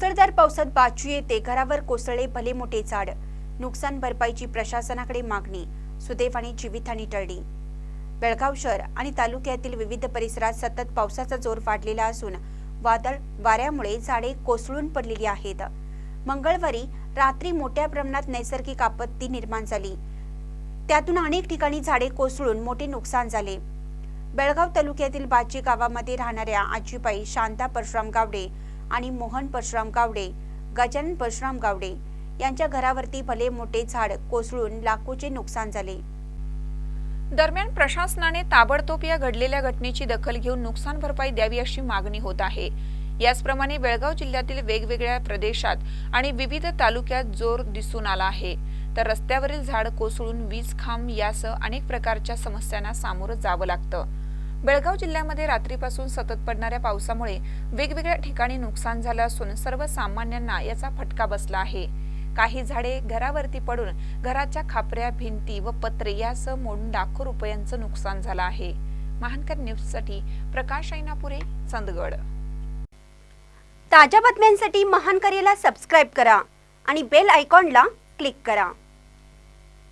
मुसळधार पावसात बाचू येते. घरावर कोसळले भले मोठे झाड. नुकसान भरपाईची प्रशासनाकडे मागणी. सुदैवाने जीवितहानी टळली. बेळगाव शहर आणि तालुक्यातील विविध परिसरात सतत पावसाचा जोर वाढलेला असून वादळ वाऱ्यामुळे झाडे कोसळून पडलेली आहेत. मंगळवारी रात्री मोठ्या प्रमाणात नैसर्गिक आपत्ती निर्माण झाली. त्यातून अनेक ठिकाणी झाडे कोसळून मोठे नुकसान झाले. बेळगाव तालुक्यातील बाची गावामध्ये राहणाऱ्या आजीबाई शांता परशुराम गावडे आणि मोहन परशुराम गावडे गजानन परशुराम गावडे यांच्या घरावरती भले मोठे झाड कोसळून लाखोचे नुकसान झाले. दरम्यान प्रशासनाने ताबडतोब या घडलेल्या घटनेची दखल घेऊन नुकसान भरपाई द्यावी अशी मागणी होत आहे. याचप्रमाणे बेळगाव जिल्ह्यातील वेगवेगळ्या प्रदेशात आणि विविध तालुक्यात जोर दिसून आला आहे. तर रस्त्यावरील झाड कोसळून वीज खांब यासह अनेक प्रकारच्या समस्यांना सामोरं जावं लागतं. बेळगाव जिल्ह्यामध्ये रात्रीपासून सतत पडणाऱ्या पावसामुळे वेगवेगळ्या ठिकाणी नुकसान झालं असून सर्वसामान्यांना याचा फटका बसला आहे. काही झाडे घरावरती पडून घराच्या खापऱ्या भिंती व पत्रे यासह मोडून लाखो रुपयांचं नुकसान झालं आहे. महानकर न्यूजसाठी प्रकाश ऐनापुरे चंदगड. ताज्या बातम्यांसाठी महान करेला सबस्क्राईब करा आणि बेल आयकॉनला क्लिक करा.